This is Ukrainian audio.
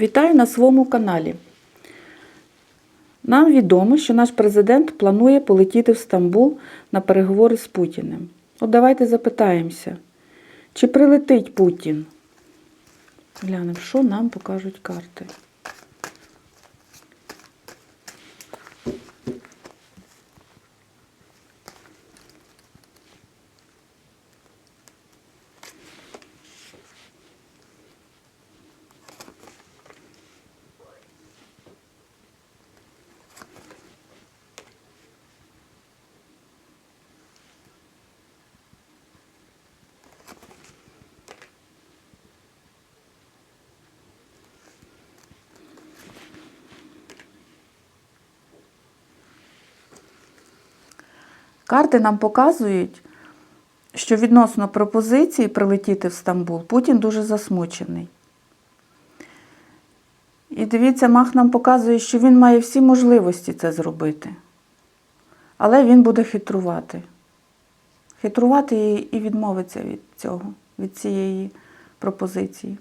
Вітаю на своєму каналі. Нам відомо, що наш президент планує полетіти в Стамбул на переговори з Путіним. От давайте запитаємося, чи прилетить Путін? Глянемо, що нам покажуть карти. Карти нам показують, що відносно пропозиції прилетіти в Стамбул Путін дуже засмучений. І дивіться, Мах нам показує, що він має всі можливості це зробити. Але він буде хитрувати. Хитрувати і- відмовиться від цього, від цієї пропозиції.